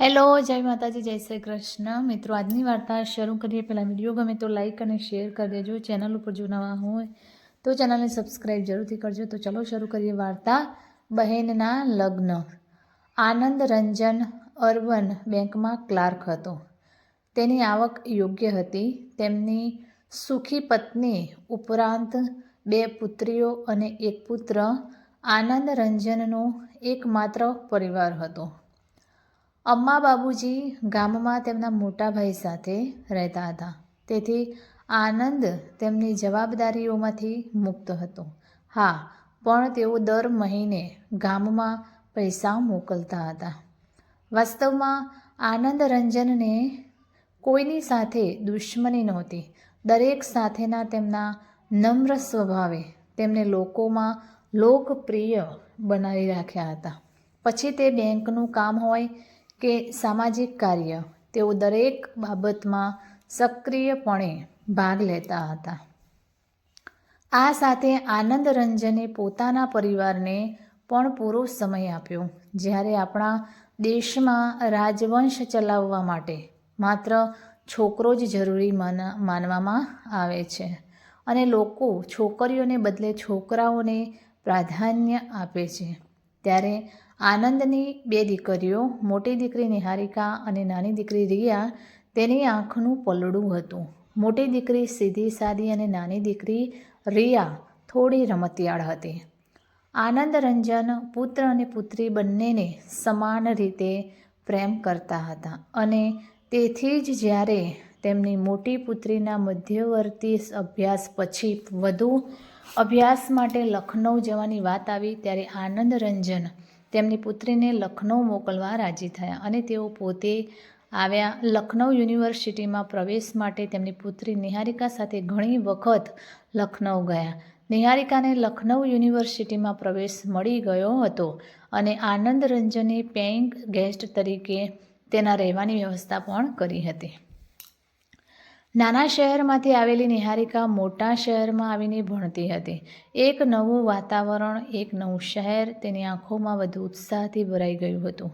Hello, જય માતાજી, જય શ્રી કૃષ્ણ. મિત્રો, આજની વાર્તા શરૂ કરીએ. પહેલાં વીડિયો ગમે તો લાઈક અને શેર કરી દેજો. ચેનલ ઉપર જો નવા હોય તો ચેનલને સબસ્ક્રાઈબ જરૂરથી કરજો. તો ચલો શરૂ કરીએ વાર્તા. બહેનના લગ્ન. આનંદ રંજન અર્બન બેંકમાં ક્લાર્ક હતો. તેની આવક યોગ્ય હતી. તેમની સુખી પત્ની ઉપરાંત બે પુત્રીઓ અને એક પુત્ર આનંદ રંજનનો એકમાત્ર પરિવાર હતો. અમ્મા બાબુજી ગામમાં તેમના મોટા ભાઈ સાથે રહેતા હતા. તેથી આનંદ તેમની જવાબદારીઓમાંથી મુક્ત હતો. હા, પણ તેઓ દર મહિને ગામમાં પૈસા મોકલતા હતા. વાસ્તવમાં આનંદ રંજનને કોઈની સાથે દુશ્મની નહોતી. દરેક સાથેના તેમના નમ્ર સ્વભાવે તેમને લોકોમાં લોકપ્રિય બનાવી રાખ્યા હતા. પછી તે બેંકનું કામ હોય કે સામાજિક કાર્ય તેઓ દરેક બાબતમાં સક્રિયપણે ભાગ લેતા હતા. આ સાથે આનંદ રંજને પોતાના પરિવારને પણ પૂરો સમય આપ્યો. જ્યારે આપણા દેશમાં રાજવંશ ચલાવવા માટે માત્ર છોકરો જ જરૂરી માના, માનવામાં આવે છે અને લોકો છોકરીઓને બદલે છોકરાઓને પ્રાધાન્ય આપે છે. ત્યારે આનંદની બે દીકરીઓ, મોટી દીકરી નિહારિકા અને નાની દીકરી રિયા, તેની આંખનું પલડું હતું. મોટી દીકરી સીધી, સાદી અને નાની દીકરી રિયા થોડી રમતિયાળ હતી. આનંદ રંજન પુત્ર અને પુત્રી બંનેને સમાન રીતે પ્રેમ કરતા હતા અને તેથી જ જ્યારે તેમની મોટી પુત્રીના મધ્યવર્તી અભ્યાસ પછી વધુ અભ્યાસ માટે લખનૌ જવાની વાત આવી, ત્યારે આનંદ રંજન તેમની પુત્રીને લખનૌ મોકલવા રાજી થયા અને તેઓ પોતે આવ્યા. લખનૌ યુનિવર્સિટીમાં પ્રવેશ માટે તેમની પુત્રી નિહારિકા સાથે ઘણી વખત લખનૌ ગયા. નિહારિકાને લખનૌ યુનિવર્સિટીમાં પ્રવેશ મળી ગયો હતો અને આનંદ રંજને પેઇંગ ગેસ્ટ તરીકે તેના રહેવાની વ્યવસ્થા પણ કરી હતી. નાના શહેરમાંથી આવેલી નિહારિકા મોટા શહેરમાં આવીને ભણતી હતી. એક નવું વાતાવરણ, એક નવું શહેર, તેની આંખોમાં વધુ ઉત્સાહથી ભરાઈ ગયું હતું.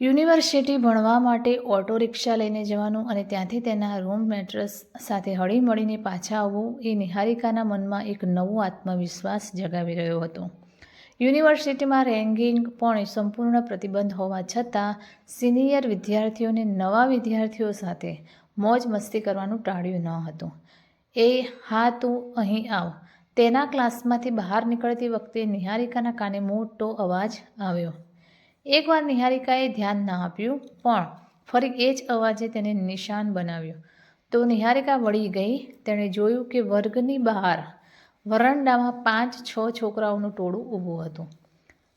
યુનિવર્સિટી ભણવા માટે ઓટો રિક્ષા લઈને જવાનું અને ત્યાંથી તેના રૂમ મેટ્રસ સાથે હળીમળીને પાછા આવવું એ નિહારિકાના મનમાં એક નવો આત્મવિશ્વાસ જગાવી રહ્યો હતો. યુનિવર્સિટીમાં રેન્કિંગ પણ સંપૂર્ણ પ્રતિબંધ હોવા છતાં સિનિયર વિદ્યાર્થીઓને નવા વિદ્યાર્થીઓ સાથે મોજ મસ્તી કરવાનું ટાળ્યું ન હતું. એ, હા, તું અહીં આવ. તેના ક્લાસમાંથી બહાર નીકળતી વખતે નિહારિકાના કાને મોટો અવાજ આવ્યો. એકવાર નિહારિકાએ ધ્યાન ના આપ્યું, પણ ફરી એ જ અવાજે તેને નિશાન બનાવ્યું. તો નિહારિકા વળી ગઈ. તેણે જોયું કે વર્ગની બહાર વરંડામાં પાંચ, છ છોકરાઓનું ટોળું ઊભું હતું.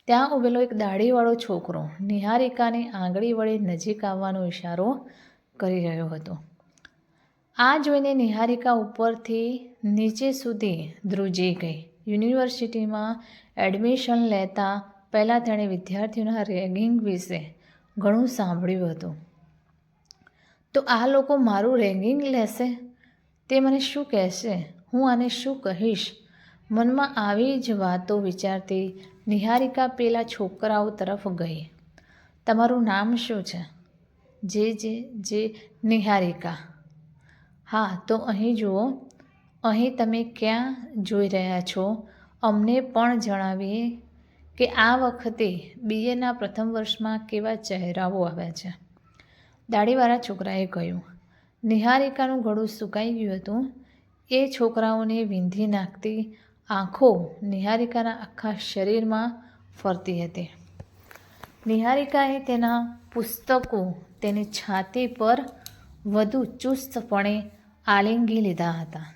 ત્યાં ઊભેલો એક દાઢીવાળો છોકરો નિહારિકાને આંગળી વડે નજીક આવવાનો ઇશારો કરી રહ્યો હતો. આ જોઈને નિહારિકા ઉપરથી નીચે સુધી ધ્રુજી ગઈ. યુનિવર્સિટીમાં એડમિશન લેતા પહેલાં તેણે વિદ્યાર્થીઓના રેગિંગ વિશે ઘણું સાંભળ્યું હતું. તો આ લોકો મારું રેગિંગ લેશે? તે મને શું કહેશે? હું આને શું કહીશ? મનમાં આવી જ વાતો વિચારતી નિહારિકા પેલા છોકરાઓ તરફ ગઈ. તમારું નામ શું છે? જે જે જે, નિહારિકા. હા, તો અહીં જુઓ. અહીં તમે ક્યાં જોઈ રહ્યા છો? અમને પણ જણાવીએ કે આ વખતે બીએના પ્રથમ વર્ષમાં કેવા ચહેરાઓ આવ્યા છે. દાઢીવાળા છોકરાએ કહ્યું, નિહારિકાનું ગળું સુકાઈ ગયું હતું. એ છોકરાઓને વીંધી નાખતી આંખો નિહારિકાના આખા શરીરમાં ફરતી હતી. નિહારિકાએ તેના પુસ્તકો તેની છાતી પર વધુ ચુસ્તપણે આલિંગી લીધા હતા.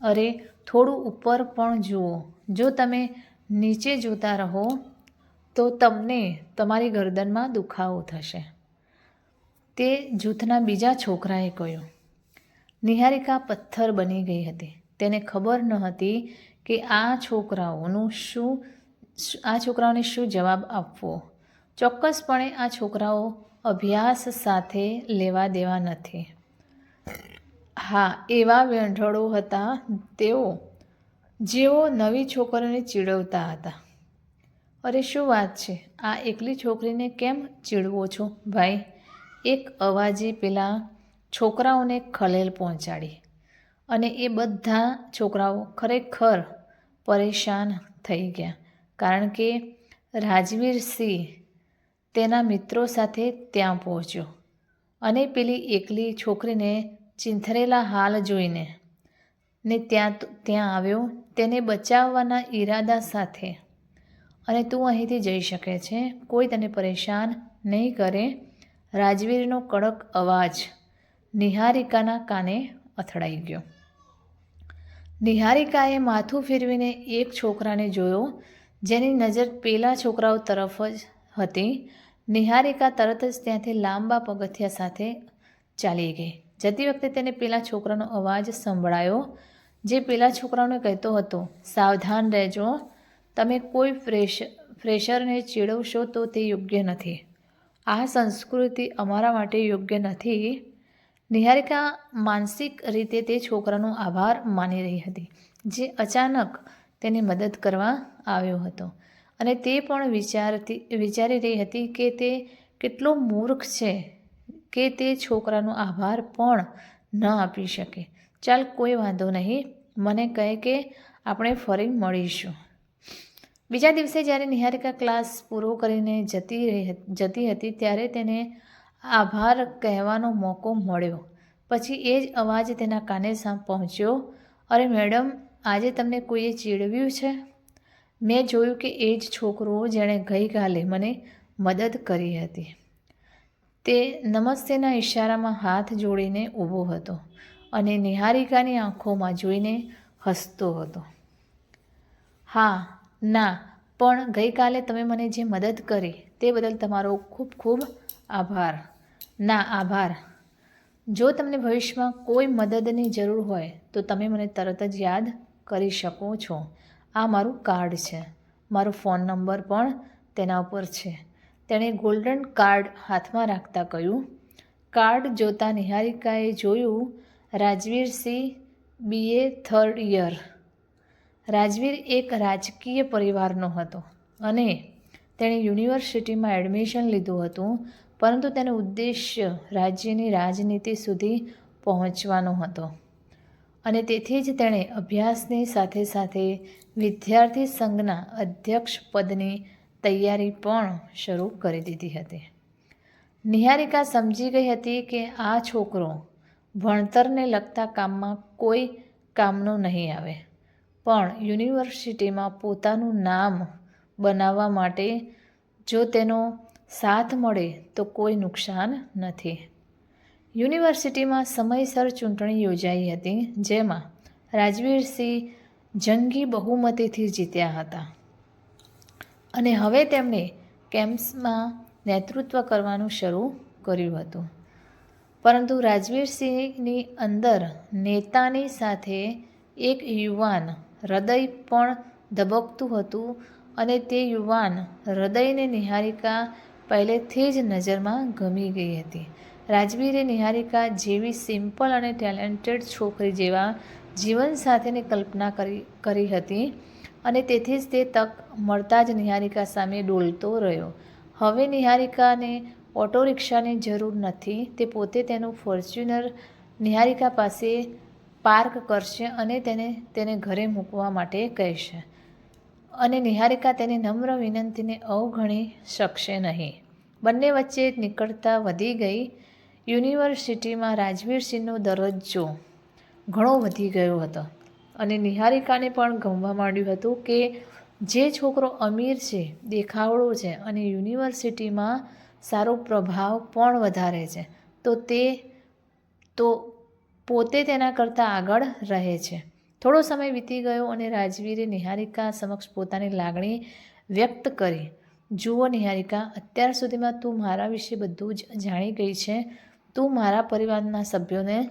અરે, થોડું ઉપર પણ જુઓ. જો તમે નીચે જોતા રહો, તો તમને તમારી ગરદનમાં દુખાવો થશે. તે જૂથના બીજા છોકરાએ કહ્યું. નિહારિકા પથ્થર બની ગઈ હતી. તેને ખબર ન હતી કે આ છોકરાઓનું શું, આ છોકરાઓને શું જવાબ આપવો. ચોક્કસપણે આ છોકરાઓ અભ્યાસ સાથે લેવા દેવા નથી. હા, એવા વેંઢળો હતા તેઓ, જેઓ નવી છોકરીઓને ચીડવતા હતા. અરે, શું વાત છે? આ એકલી છોકરીને કેમ ચીડવો છો ભાઈ? એક અવાજે પેલા છોકરાઓને ખલેલ પહોંચાડી અને એ બધા છોકરાઓ ખરેખર પરેશાન થઈ ગયા. કારણ કે રાજવીર સિંહ તેના મિત્રો સાથે ત્યાં પહોંચ્યો અને પેલી એકલી છોકરીને ચીંથરેલા હાલ જોઈને. ને ત્યાં ત્યાં આવ્યો, તેને બચાવવાના ઈરાદા સાથે. અને તું અહીંથી જઈ શકે છે. કોઈ તને પરેશાન નહીં કરે. રાજવીરનો કડક અવાજ નિહારિકાના કાને અથડાઈ ગયો. નિહારિકાએ માથું ફેરવીને એક છોકરાને જોયો, જેની નજર પેલા છોકરાઓ તરફ જ હતી. નિહારિકા તરત જ ત્યાંથી લાંબા પગથિયા સાથે ચાલી ગઈ. જતી વખતે તેને પેલા છોકરાનો અવાજ સંભળાયો. જે પેલા છોકરાને કહેતો હતો, સાવધાન રહેજો. તમે કોઈ ફ્રેશ, ફ્રેશરને ચીડવશો તો તે યોગ્ય નથી. આ સંસ્કૃતિ અમારા માટે યોગ્ય નથી. નિહારિકા માનસિક રીતે તે છોકરાનો આભાર માની રહી હતી, જે અચાનક તેની મદદ કરવા આવ્યો હતો. અને તે પણ વિચારતી, વિચારી રહી હતી કે તે કેટલો મૂર્ખ છે. કે તે છોકરાનો આભાર પણ ન આપી શકે. ચાલ, કોઈ વાંધો નહીં. મને કહે કે આપણે ફરી મળીશું. બીજા દિવસે જ્યારે નિહારિકા ક્લાસ પૂરો કરીને જતી જતી હતી ત્યારે તેને આભાર કહેવાનો મોકો મળ્યો. પછી એ જ અવાજ તેના કાને સામ પહોંચ્યો. અરે મેડમ, આજે તમને કોઈએ ચીડવ્યું છે? મેં જોયું કે એ જ છોકરો જેણે ગઈકાલે મને મદદ કરી હતી. તે નમસ્તેના ઇશારામાં હાથ જોડીને ઊભો હતો અને નિહારિકાની આંખોમાં જોઈને હસતો હતો. હા, ના, પણ ગઈકાલે તમે મને જે મદદ કરી તે બદલ તમારો ખૂબ ખૂબ આભાર. ના, આભાર. જો તમને ભવિષ્યમાં કોઈ મદદની જરૂર હોય તો તમે મને તરત જ યાદ કરી શકો છો. આ મારું કાર્ડ છે. મારો ફોન નંબર પણ તેના ઉપર છે. તેણે ગોલ્ડન કાર્ડ હાથમાં રાખતા કહ્યું, કાર્ડ જોતા નિહારિકાએ જોયું Rajvirsinh BA third year. Rajvir એક રાજકીય પરિવારનો હતો અને તેણે યુનિવર્સિટીમાં એડમિશન લીધું હતું, પરંતુ તેનો ઉદ્દેશ્ય રાજ્યની રાજનીતિ સુધી પહોંચવાનો હતો. અને તેથી જ તેણે અભ્યાસની સાથે સાથે વિદ્યાર્થી સંઘના અધ્યક્ષ પદની તૈયારી પણ શરૂ કરી દીધી હતી. નિહારિકા સમજી ગઈ હતી કે આ છોકરો ભણતરને લગતા કામમાં કોઈ કામનો નહીં આવે, પણ યુનિવર્સિટીમાં પોતાનું નામ બનાવવા માટે જો તેનો સાથ મળે તો કોઈ નુકસાન નથી. યુનિવર્સિટીમાં સમયસર ચૂંટણી યોજાઈ હતી, જેમાં રાજવીરસિંહ જંગી બહુમતીથી જીત્યા હતા. અને હવે તેમણે કેમ્પ્સમાં નેતૃત્વ કરવાનું શરૂ કર્યું હતું. પરંતુ રાજવીરસિંહની અંદર નેતાની સાથે એક યુવાન હૃદય પણ ધબકતું હતું અને તે યુવાન હૃદયને નિહારિકા પહેલેથી જ નજરમાં ગમી ગઈ હતી. રાજવીરે નિહારિકા જેવી સિમ્પલ અને ટેલેન્ટેડ છોકરી જેવા જીવન સાથેની કલ્પના કરી કરી હતી. અને તેથી જ તે તક મળતા જ નિહારિકા સામે ડોલતો રહ્યો. હવે નિહારિકાને ઓટો રિક્ષાની જરૂર નથી. તે પોતે તેનું ફોર્ચ્યુનર નિહારિકા પાસે પાર્ક કરશે અને તેને તેને ઘરે મૂકવા માટે કહેશે. અને નિહારિકા તેની નમ્ર વિનંતીને અવગણી શકશે નહીં. બંને વચ્ચે નિકટતા વધી ગઈ યુનિવર્સિટીમાં રાજવીરસિંહનો દરજ્જો ઘણો વધી ગયો હતો. અને નિહારિકાને પણ ગમવા માંડ્યું હતું કે જે છોકરો અમીર છે, દેખાવડો છે અને યુનિવર્સિટીમાં સારો પ્રભાવ પણ વધારે છે, તો તે, તો પોતે તેના કરતાં આગળ રહે છે. થોડો સમય વીતી ગયો અને રાજવીરે નિહારિકા સમક્ષ પોતાની લાગણી વ્યક્ત કરી. જુઓ નિહારિકા, અત્યાર સુધીમાં તું મારા વિશે બધું જ જાણી ગઈ છે. તું મારા પરિવારના સભ્યોને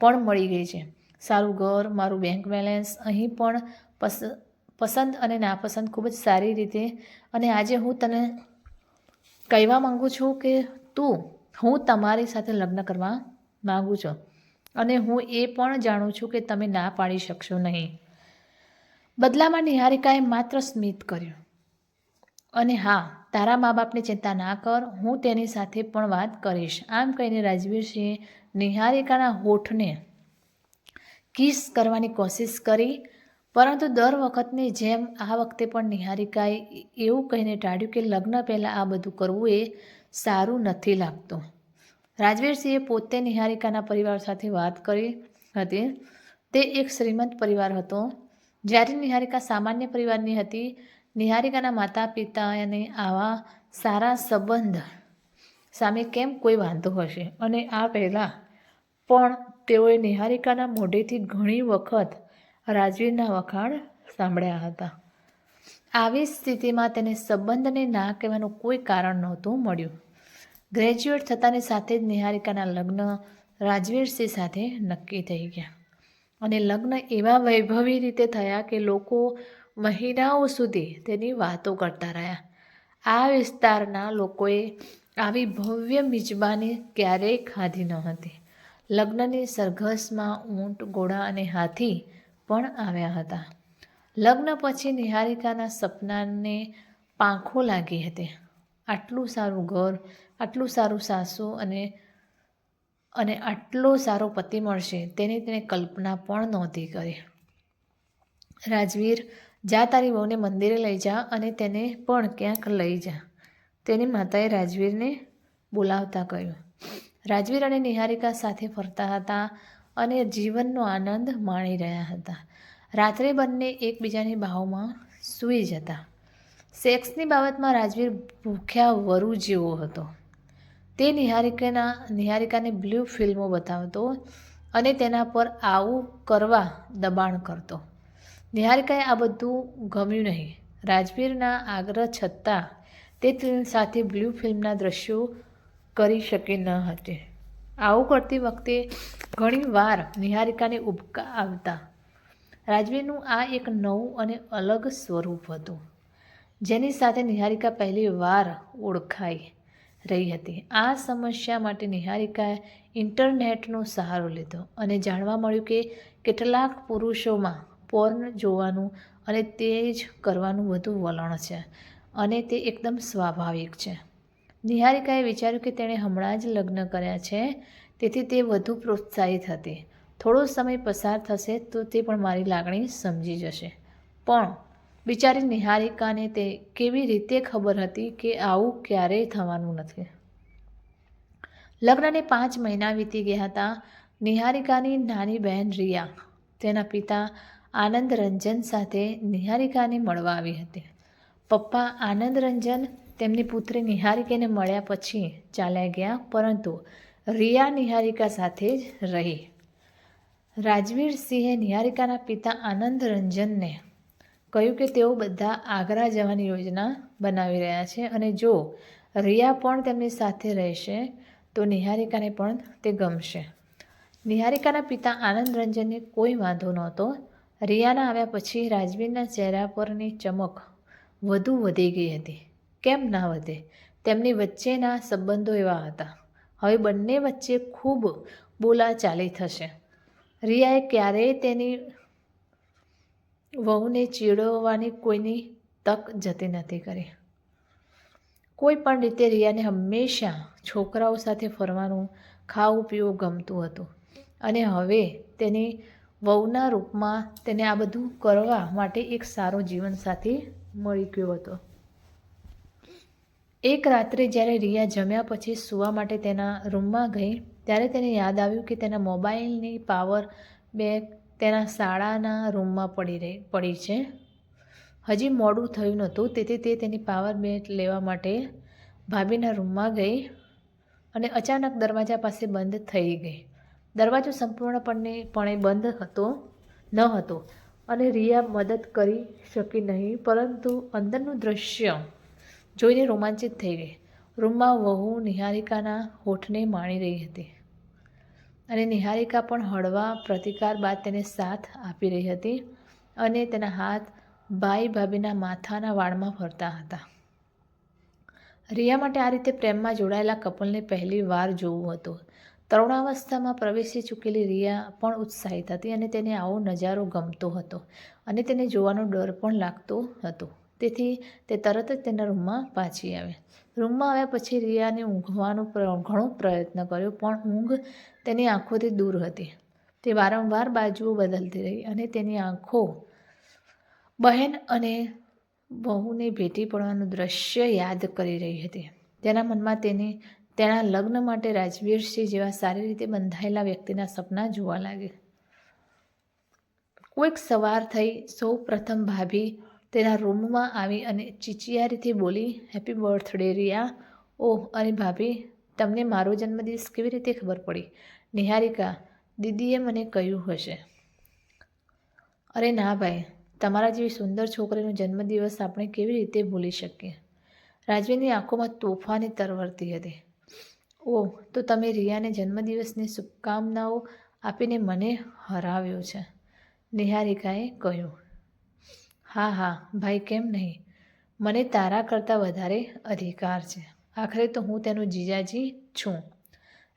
પણ મળી ગઈ છે. સારું ઘર, મારું બેંક બેલેન્સ અહીં પણ પસ, પસંદ અને નાપસંદ ખૂબ જ સારી રીતે. અને આજે હું તને કહેવા માગું છું કે તું, હું તમારી સાથે લગ્ન કરવા માગું છું. અને હું એ પણ જાણું છું કે તમે ના પાડી શકશો નહીં. બદલામાં નિહારિકાએ માત્ર સ્મિત કર્યું. અને હા, તારા મા બાપની ચિંતા ના કર, હું તેની સાથે પણ વાત કરીશ. આમ કહીને રાજવીરસિંહે નિહારિકાના હોઠને કિસ કરવાની કોશિશ કરી, પરંતુ દર વખતની જેમ આ વખતે પણ નિહારિકાએ એવું કહીને ટાળ્યું કે લગ્ન પહેલાં આ બધું કરવું એ સારું નથી લાગતું. રાજવીરસિંહે પોતે નિહારિકાના પરિવાર સાથે વાત કરી હતી. તે એક શ્રીમંત પરિવાર હતો. જ્યારે નિહારિકા સામાન્ય પરિવારની હતી, નિહારિકાના માતા પિતા અને આવા સારા સંબંધ સામે કેમ કોઈ વાંધો હશે? અને આ પહેલાં પણ તેઓએ નિહારિકાના મોઢેથી ઘણી વખત રાજવીરના વખાણ સાંભળ્યા હતા. આવી સ્થિતિમાં તેને સંબંધને ના કહેવાનું કોઈ કારણ નહોતું મળ્યું. ગ્રેજ્યુએટ થતાની સાથે જ નિહારિકાના લગ્ન રાજવીરસિંહ સાથે નક્કી થઈ ગયા. અને લગ્ન એવા વૈભવી રીતે થયા કે લોકો મહિનાઓ સુધી તેની વાતો કરતા રહ્યા. આ વિસ્તારના લોકોએ આવી ભવ્ય મિજબાની ક્યારેય ખાધી ન હતી. લગ્નની સરઘસમાં ઊંટ, ઘોડા અને હાથી પણ આવ્યા હતા. લગ્ન પછી નિહારિકાના સપનાને પાંખો લાગી હતી. આટલું સારું ઘર, આટલું સારું સાસુ અને અને આટલો સારો પતિ મળશે તેની તેને કલ્પના પણ નહોતી કરી. રાજવીર, જા તારી બહુને મંદિરે લઈ જા અને તેને પણ ક્યાંક લઈ જા. તેની માતાએ રાજવીરને બોલાવતા કહ્યું. રાજવીર અને નિહારિકા સાથે ફરતા હતા અને જીવનનો આનંદ માણી રહ્યા હતા. રાત્રે બંને એકબીજાની બાહોમાં સૂઈ જતા. સેક્સની બાબતમાં રાજવીર ભૂખ્યા વરુ જેવો હતો. તે નિહારિકાના, નિહારિકાને બ્લુ ફિલ્મો બતાવતો અને તેના પર આવું કરવા દબાણ કરતો. નિહારિકાએ આ બધું ગમ્યું નહીં. રાજવીરના આગ્રહ છતાં તે સાથે બ્લુ ફિલ્મના દ્રશ્યો કરી શકી ન હતી. આવું કરતી વખતે ઘણી વાર નિહારિકાને ઉબકા આવતા. રાજવીનું આ એક નવું અને અલગ સ્વરૂપ હતું, જેની સાથે નિહારિકા પહેલી વાર ઓળખાઈ રહી હતી. આ સમસ્યા માટે નિહારિકાએ ઇન્ટરનેટનો સહારો લીધો અને જાણવા મળ્યું કે કેટલાક પુરુષોમાં પોર્ન જોવાનું અને તે જ કરવાનું વધુ વલણ છે અને તે એકદમ સ્વાભાવિક છે. નિહારિકાએ વિચાર્યું કે તેણે હમણાં જ લગ્ન કર્યા છે, તેથી તે વધુ પ્રોત્સાહિત હતી. થોડો સમય પસાર થશે તો તે પણ મારી લાગણી સમજી જશે. પણ બિચારી નિહારિકાને તે કેવી રીતે ખબર હતી કે આવું ક્યારેય થવાનું નથી? લગ્નને પાંચ મહિના વીતી ગયા હતા. નિહારિકાની નાની બહેન રિયા, તેના પિતા આનંદ રંજન સાથે નિહારિકાને મળવા આવી હતી. પપ્પા આનંદ રંજન તેમની પુત્રી નિહારિકાને મળ્યા પછી ચાલ્યા ગયા, પરંતુ રિયા નિહારિકા સાથે જ રહી. રાજવીર સિંહે નિહારિકાના પિતા આનંદ રંજનને કહ્યું કે તેઓ બધા આગ્રા જવાની યોજના બનાવી રહ્યા છે અને જો રિયા પણ તેમની સાથે રહેશે, તો નિહારિકાને પણ તે ગમશે. નિહારિકાના પિતા આનંદ રંજનને કોઈ વાંધો નહોતો. રિયાના આવ્યા પછી રાજવીરના ચહેરા પરની ચમક વધુ વધી ગઈ હતી. કેમ ના વધે? તેમની વચ્ચેના સંબંધો એવા હતા. હવે બંને વચ્ચે ખૂબ બોલાચાલી થશે. રિયાએ ક્યારેય તેની વહુને ચીડવવાની કોઈની તક જતી નથી કરી. કોઈ પણ રીતે રિયાને હંમેશા છોકરાઓ સાથે ફરવાનું, ખાવું પીવું ગમતું હતું. અને હવે તેની વહુના રૂપમાં તેને આ બધું કરવા માટે એક સારો જીવનસાથી મળી ગયો હતો. એક રાત્રે જ્યારે રિયા જમ્યા પછી સૂવા માટે તેના રૂમમાં ગઈ, ત્યારે તેને યાદ આવ્યું કે તેના મોબાઈલની પાવર બેગ તેના શાળાના રૂમમાં પડી રહી, પડી છે. હજી મોડું થયું નહોતું, તેથી તે તેની પાવર બેગ લેવા માટે ભાભીના રૂમમાં ગઈ અને અચાનક દરવાજા પાસે બંધ થઈ ગઈ. દરવાજો સંપૂર્ણપણે પણે બંધ હતો, ન હતો અને રિયા મદદ કરી શકી નહીં, પરંતુ અંદરનું દ્રશ્ય જોઈને રોમાંચિત થઈ ગઈ. રૂમમાં વહુ નિહારિકાના હોઠને માણી રહી હતી. અને નિહારિકા પણ હળવા પ્રતિકાર બાદ તેને સાથ આપી રહી હતી અને તેના હાથ ભાઈ ભાભીના માથાના વાળમાં ફરતા હતા. રિયા માટે આ રીતે પ્રેમમાં જોડાયેલા કપલને પહેલી વાર જોવું હતું. તરુણાવસ્થામાં પ્રવેશી ચૂકેલી રિયા પણ ઉત્સાહિત હતી અને તેને આવો નજારો ગમતો હતો અને તેને જોવાનો ડર પણ લાગતો હતો. તેથી તે તરત જ તેના રૂમમાં પાછી આવે રૂમમાં આવ્યા પછી રિયાને ઊંઘવાનો ઘણો પ્રયત્ન કર્યો, પણ ઊંઘ તેની આંખોથી દૂર હતી. તે વારંવાર બાજુઓ બદલતી રહી અને તેની આંખો, બહેન અને બહુને ભેટી પડવાનું દ્રશ્ય યાદ કરી રહી હતી. તેના મનમાં તેને, તેના લગ્ન માટે રાજવીરસિંહ જેવા સારી રીતે બંધાયેલા વ્યક્તિના સપના જોવા લાગે કોઈક સવાર થઈ સૌ પ્રથમ ભાભી તેના રૂમમાં આવી અને ચીચિયારીથી બોલી હેપી બર્થડે રિયા. ઓહ અને ભાભી, તમને મારો જન્મદિવસ કેવી રીતે ખબર પડી? નિહારિકા, દીદીએ મને કહ્યું હશે. અરે ના ભાઈ, તમારા જેવી સુંદર છોકરીનો જન્મદિવસ આપણે કેવી રીતે ભૂલી શકીએ? રાજવીની આંખોમાં તોફાની તરવરતી હતી. ઓહ, તો તમે રિયાને જન્મદિવસની શુભકામનાઓ આપીને મને હરાવ્યો છે, નિહારિકાએ કહ્યું. હા હા, ભાઈ કેમ નહીં? મને તારા કરતાં વધારે અધિકાર છે. આખરે તો હું તેનો જીજાજી છું.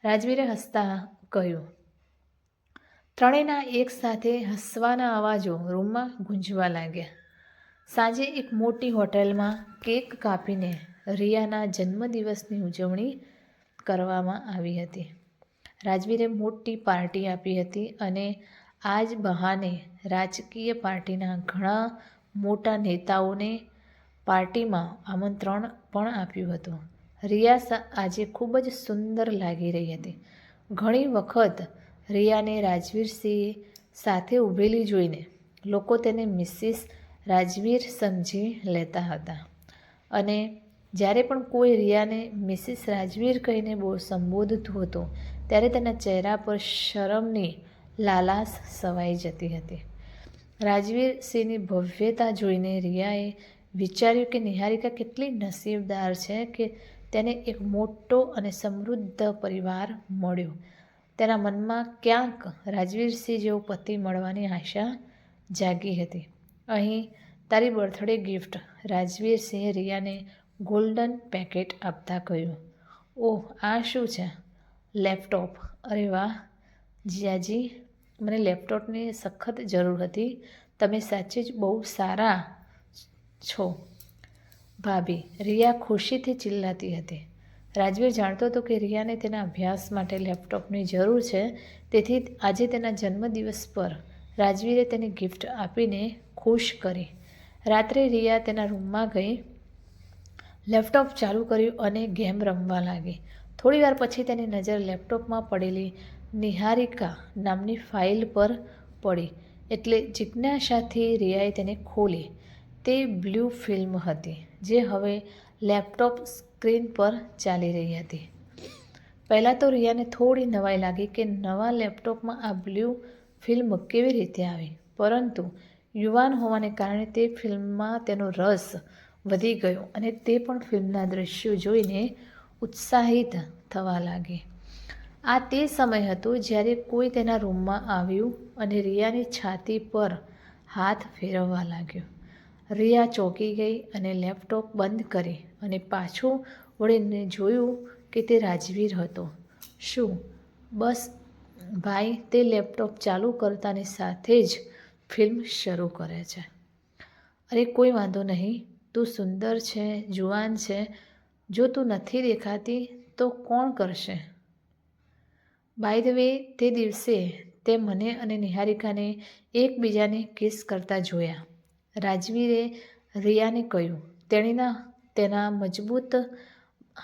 રાજવીરે હસતા કહ્યું. ત્રણેયના એક સાથે હસવાના અવાજો રૂમમાં ગુંજવા લાગ્યા. સાંજે એક મોટી હોટેલમાં કેક કાપીને રિયાના જન્મદિવસની ઉજવણી કરવામાં આવી હતી. રાજવીરે મોટી પાર્ટી આપી હતી અને આ જ બહાને રાજકીય પાર્ટીના ઘણા મોટા નેતાઓને પાર્ટીમાં આમંત્રણ પણ આપ્યું હતું. રિયા આજે ખૂબ જ સુંદર લાગી રહી હતી. ઘણી વખત રિયાને રાજવીરસિંહ સાથે ઊભેલી જોઈને લોકો તેને મિસિસ રાજવીર સમજી લેતા હતા. અને જ્યારે પણ કોઈ રિયાને મિસિસ રાજવીર કહીને બહુ સંબોધતું હતું, ત્યારે તેના ચહેરા પર શરમની લાલાશ સવાઈ જતી હતી. રાજવીર સિંહની ભવ્યતા જોઈને રિયાએ વિચાર્યું કે નિહારિકા કેટલી નસીબદાર છે કે તેને એક મોટો અને સમૃદ્ધ પરિવાર મળ્યો. તેના મનમાં ક્યાંક રાજવીરસિંહ જેવો પતિ મળવાની આશા જાગી હતી. અહીં તારી બર્થડે ગિફ્ટ, રાજવીરસિંહે રિયાને ગોલ્ડન પેકેટ આપતા કહ્યું. ઓહ, આ શું છે? લેપટોપ. અરે વાહ, જીયાજી મને લેપટોપની સખત જરૂર હતી. તમે સાચે જ બહુ સારા છો. ભાભી, રિયા ખુશીથી ચિલ્લાતી હતી. રાજવીર જાણતો હતો કે રિયાને તેના અભ્યાસ માટે લેપટોપની જરૂર છે. તેથી આજે તેના જન્મદિવસ પર રાજવીરે તેને ગિફ્ટ આપીને ખુશ કરી. રાત્રે રિયા તેના રૂમમાં ગઈ. લેપટોપ ચાલુ કર્યું અને ગેમ રમવા લાગી. થોડીવાર પછી તેની નજર લેપટોપમાં પડેલી નિહારિકા નામની ફાઇલ પર પડી એટલે જિજ્ઞાસાથી રિયાએ તેને ખોલી. તે બ્લુ ફિલ્મ હતી, જે હવે લેપટોપ સ્ક્રીન પર ચાલી રહી હતી. પહેલાં તો રિયાને થોડી નવાઈ લાગી કે નવા લેપટોપમાં આ બ્લુ ફિલ્મ કેવી રીતે આવી. પરંતુ યુવાન હોવાને કારણે તે ફિલ્મમાં તેનો રસ વધી ગયો અને તે પણ ફિલ્મના દ્રશ્યો જોઈને ઉત્સાહિત થવા લાગી. આ તે સમય હતો જ્યારે કોઈ તેના રૂમમાં આવ્યું અને રિયાની છાતી પર હાથ ફેરવવા લાગ્યો. રિયા ચોંકી ગઈ અને લેપટોપ બંધ કરી અને પાછું વળીને જોયું કે તે રાજવીર હતો. શું? બસ, ભાઈ, તે લેપટોપ ચાલુ કરતાની સાથે જ ફિલ્મ શરૂ કરે છે. અરે, કોઈ વાંધો નહીં. તું સુંદર છે, જુવાન છે. જો તું નથી દેખાતી તો કોણ કરશે? બાય ધ વે તે દિવસે તે મને અને નિહારિકાને એકબીજાને કિસ કરતા જોયા. રાજવીરે રિયાને કહ્યું, તેણીના, તેના મજબૂત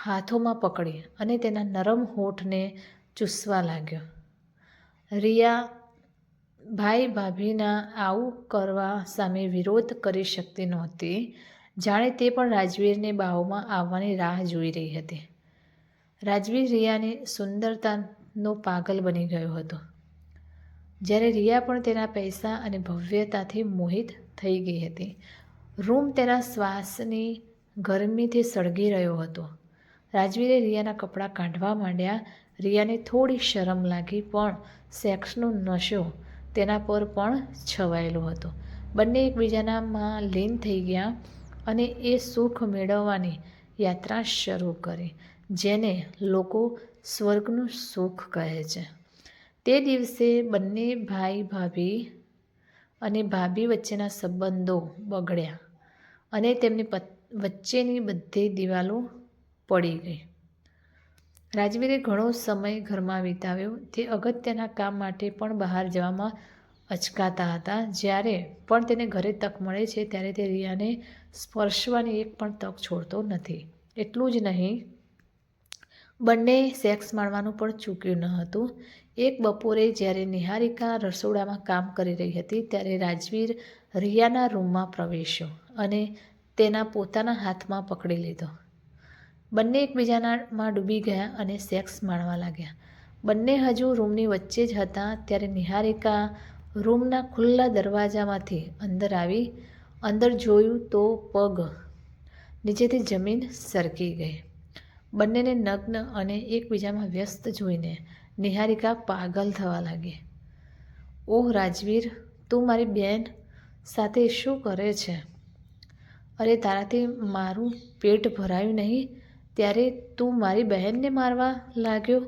હાથોમાં પકડી અને તેના નરમ હોઠને ચૂસવા લાગ્યો. રિયા, ભાઈ ભાભીના આવું કરવા સામે વિરોધ કરી શકતી નહોતી. જાણે તે પણ રાજવીરને બાહોમાં આવવાની રાહ જોઈ રહી હતી. રાજવીર રિયાની સુંદરતાનો પાગલ બની ગયો હતો. જ્યારે રિયા પણ તેના પૈસા અને ભવ્યતાથી મોહિત થઈ ગઈ હતી, રૂમ તેના શ્વાસની ગરમીથી સળગી રહ્યો હતો. રાજવીરે રિયાના કપડાં કાઢવા માંડ્યા, રિયાને થોડી શરમ લાગી પણ સેક્સનો નશો તેના પર પણ છવાયેલો હતો. બંને એકબીજાનામાં લીન થઈ ગયા અને એ સુખ મેળવવાની યાત્રા શરૂ કરી. જેને લોકો સ્વર્ગનું સુખ કહે છે. તે દિવસે બંને ભાઈ ભાભી અને ભાભી વચ્ચેના સંબંધો બગડ્યા અને તેમની પત, વચ્ચેની બધી દિવાલો પડી ગઈ. રાજવીરે ઘણો સમય ઘરમાં વિતાવ્યો. તે અગત્યના કામ માટે પણ બહાર જવામાં અચકાતા હતા. જ્યારે પણ તેને ઘરે તક મળે છે, ત્યારે તે રિયાને સ્પર્શવાની એક પણ તક છોડતો નથી. એટલું જ નહીં બંને સેક્સ માણવાનું પણ ચૂક્યું ન હતું. એક બપોરે જ્યારે નિહારિકા રસોડામાં કામ કરી રહી હતી ત્યારે રાજવીર રિયાના રૂમમાં પ્રવેશ્યો અને તેના પોતાના હાથમાં પકડી લીધો. બંને એકબીજાનામાં ડૂબી ગયા અને સેક્સ માણવા લાગ્યા. બંને હજુ રૂમની વચ્ચે જ હતા ત્યારે નિહારિકા રૂમના ખુલ્લા દરવાજામાંથી અંદર આવી, અંદર જોયું તો પગ નીચેથી જમીન સરકી ગઈ. બંનેને નગ્ન અને એકબીજામાં વ્યસ્ત જોઈને નિહારિકા પાગલ થવા લાગી. ઓહ, રાજવીર, તું મારી બેન સાથે શું કરે છે? અરે, તારાથી મારું પેટ ભરાયું નહીં. ત્યારે તું મારી બહેનને મારવા લાગ્યો?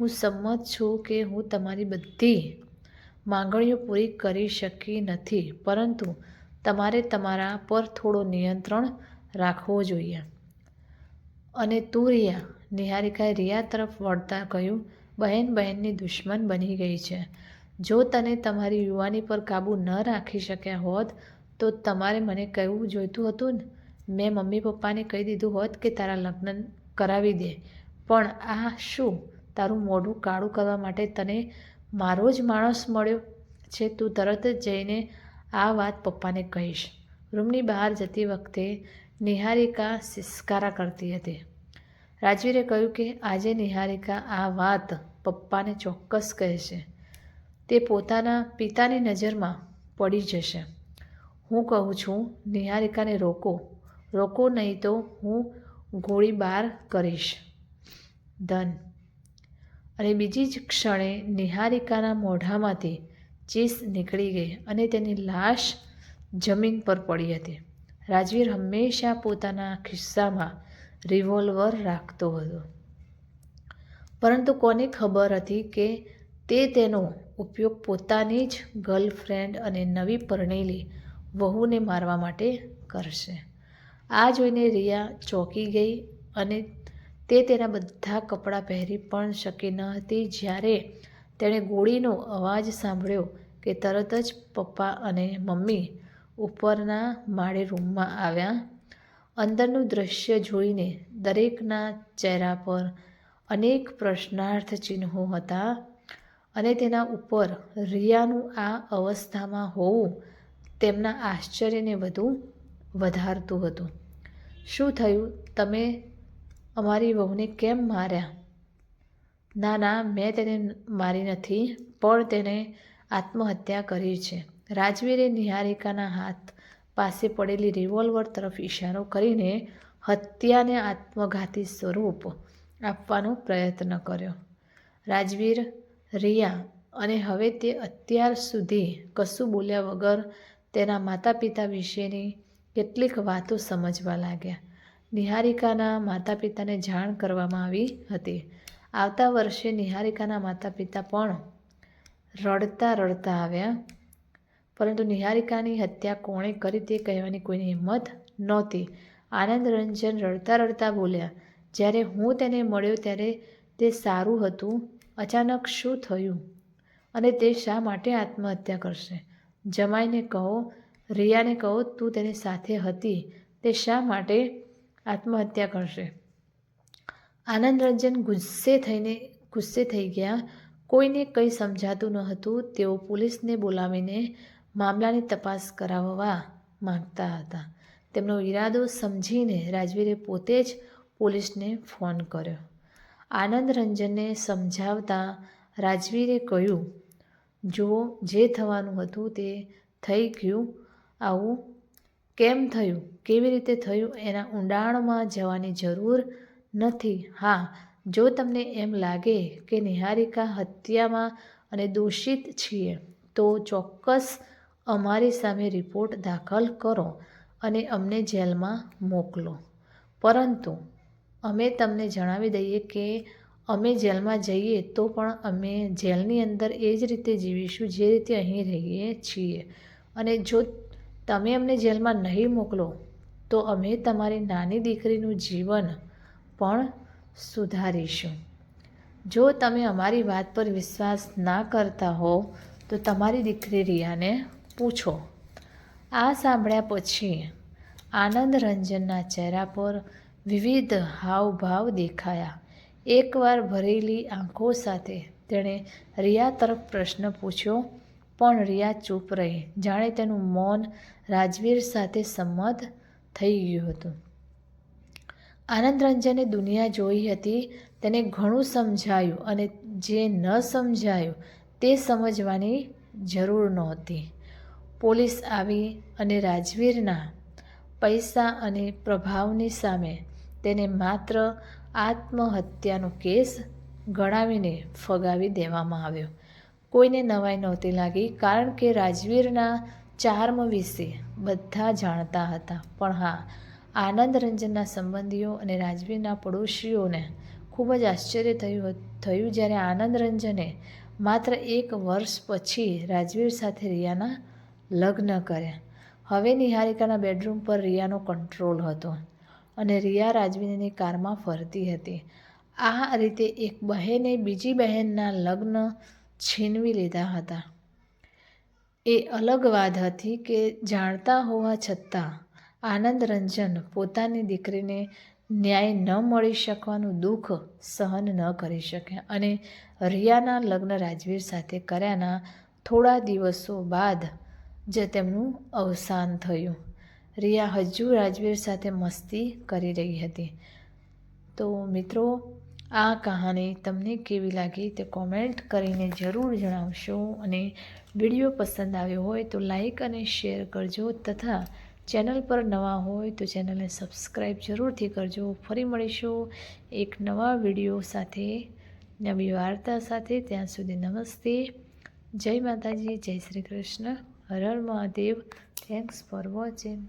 હું સંમત છું કે હું તમારી બધી માંગણીઓ પૂરી કરી શકી નથી, પરંતુ તમારે તમારા પર થોડો નિયંત્રણ રાખવો જોઈએ. અને તું રિયા નિહારિકાએ રિયા તરફ વળતા કહ્યું, બહેન, બહેનની દુશ્મન બની ગઈ છે. જો તને તમારી યુવાની પર કાબૂ ન રાખી શક્યા હોત, તો તમારે મને કહેવું જોઈતું હતું ને? મેં મમ્મી પપ્પાને કહી દીધું હોત કે તારા લગ્ન કરાવી દે. પણ આ શું? તારું મોઢું કાળું કરવા માટે તને મારો જ માણસ મળ્યો છે? તું તરત જ જઈને આ વાત પપ્પાને કહીશ. રૂમની બહાર જતી વખતે નિહારિકા સિસ્કારા કરતી હતી. રાજવીરે કહ્યું કે, આજે નિહારિકા આ વાત પપ્પાને ચોક્કસ કહેશે. તે પોતાના પિતાની નજરમાં પડી જશે. હું કહું છું, નિહારિકાને રોકો. રોકો નહીં તો હું ગોળીબાર કરીશ. ધન. અને બીજી જ ક્ષણે નિહારિકાના મોઢામાંથી ચીસ નીકળી ગઈ અને તેની લાશ જમીન પર પડી હતી. રાજવીર હંમેશા પોતાના ખિસ્સામાં રિવોલ્વર રાખતો હતો. પરંતુ કોને ખબર હતી કે તે તેનો ઉપયોગ પોતાની જ ગર્લફ્રેન્ડ અને નવી પરણેલી વહુને મારવા માટે કરશે. આ જોઈને રિયા ચોંકી ગઈ અને તે તેના બધા કપડાં પહેરી પણ શકી ન હતી જ્યારે તેણે ગોળીનો અવાજ સાંભળ્યો કે તરત જ પપ્પા અને મમ્મી ઉપરના માળે રૂમમાં આવ્યા. અંદરનું દ્રશ્ય જોઈને દરેકના ચહેરા પર અનેક પ્રશ્નાર્થ ચિહ્નો હતા અને તેના ઉપર રિયાનું આ અવસ્થામાં હોવું તેમના આશ્ચર્યને વધુ વધારતું હતું. શું થયું? તમે અમારી વહુને કેમ માર્યા? ના ના, મેં તેને મારી નથી, પણ તેને આત્મહત્યા કરી છે. રાજવીરે નિહારિકાના હાથ પાસે પડેલી રિવોલ્વર તરફ ઇશારો કરીને હત્યાને આત્મઘાતી સ્વરૂપ આપવાનો પ્રયત્ન કર્યો. રાજવીર, રિયા અને હવે તે અત્યાર સુધી કશું બોલ્યા વગર તેના માતા પિતા વિશેની કેટલીક વાતો સમજવા લાગ્યા. નિહારિકાના માતા પિતાને જાણ કરવામાં આવી હતી. આવતા વર્ષે નિહારિકાના માતા પિતા પણ રડતા રડતા આવ્યા. પરંતુ નિહારિકાની હત્યા કોણે કરી તે કહેવાની કોઈની હિંમત નહોતી. આનંદ રંજન રડતા રડતા બોલ્યા, જ્યારે હું તેને મળ્યો ત્યારે તે સારું હતું, અચાનક શું થયું? અને તે શા માટે આત્મહત્યા કરશે? જમાઈને કહો, રિયાને કહો, તું તેની સાથે હતી, તે શા માટે આત્મહત્યા કરશે? આનંદ રંજન ગુસ્સે થઈને, ગુસ્સે થઈ ગયા. કોઈને કંઈ સમજાતું ન હતું. તેઓ પોલીસને બોલાવીને મામલાની તપાસ કરાવવા માંગતા હતા. તેમનો ઈરાદો સમજીને રાજવીરે પોતે જ પોલીસને ફોન કર્યો. આનંદ રંજનને સમજાવતા રાજવીરે કહ્યું જો જે થવાનું હતું તે થઈ ગયું. આવું કેમ થયું? કેવી રીતે થયું? એના ઊંડાણમાં જવાની જરૂર નથી. હા, જો તમને એમ લાગે કે નિહારિકા હત્યામાં અને દોષિત છીએ, તો ચોક્કસ અમારી સામે રિપોર્ટ દાખલ કરો અને અમને જેલમાં મોકલો. પરંતુ, અમે તમને જણાવી દઈએ કે અમે જેલમાં જઈએ તો પણ અમે જેલની અંદર એ જ રીતે જીવીશું જે રીતે અહીં રહીએ છીએ. અને જો તમે અમને જેલમાં નહીં મોકલો, તો અમે તમારી નાની દીકરીનું જીવન પણ સુધારીશું. જો તમે અમારી વાત પર વિશ્વાસ ના કરતા હો, તો તમારી દીકરી રિયાને પૂછો. આ સાંભળ્યા પછી આનંદ રંજનના ચહેરા પર વિવિધ હાવભાવ દેખાયા. એકવાર ભરેલી આંખો સાથે તેણે રિયા તરફ પ્રશ્ન પૂછ્યો, પણ રિયા ચૂપ રહી. જાણે તેનું મૌન રાજવીર સાથે સંમત થઈ ગયું હતું. આનંદ રંજને દુનિયા જોઈ હતી, તેને ઘણું સમજાયું અને જે ન સમજાયું તે સમજવાની જરૂર નહોતી. પોલીસ આવી અને રાજવીરના પૈસા અને પ્રભાવની સામે તેને માત્ર આત્મહત્યાનો કેસ ગણાવીને ફગાવી દેવામાં આવ્યો. કોઈને નવાઈ નહોતી લાગી, કારણ કે રાજવીરના ચાર્મ વિશે બધા જાણતા હતા. પણ હા આનંદ રંજનના સંબંધીઓ અને રાજવીરના પડોશીઓને ખૂબ જ આશ્ચર્ય થયું થયું જ્યારે આનંદ રંજને માત્ર એક વર્ષ પછી રાજવીર સાથે રિયાના લગ્ન કર્યા હવે નિહારિકાના બેડરૂમ પર રિયાનો કંટ્રોલ હતો અને રિયા રાજવીની કારમાં ફરતી હતી. આ રીતે એક બહેને બીજી બહેનના લગ્ન છીનવી લીધા હતા. એ અલગ વાત હતી કે જાણતા હોવા છતાં આનંદ રંજન પોતાની દીકરીને ન્યાય ન મળી શકવાનું દુઃખ સહન ન કરી શક્યા અને રિયાના લગ્ન રાજવીર સાથે કર્યાના થોડા દિવસો બાદ જ તેમનું અવસાન થયું. રિયા હજુ રાજવીર સાથે મસ્તી કરી રહી હતી. તો મિત્રો, આ કહાની તમને કેવી લાગી તે કોમેન્ટ કરીને જરૂર જણાવશો અને વીડિયો પસંદ આવ્યો હોય તો લાઈક અને શેર કરજો તથા ચેનલ પર નવા હોય તો ચેનલને સબસ્ક્રાઈબ જરૂરથી કરજો. ફરી મળીશું એક નવા વીડિયો સાથે, નવી વાર્તા સાથે. ત્યાં સુધી નમસ્તે. જય માતાજી, જય Shri Krishna. Har Har Mahadev thanks for watching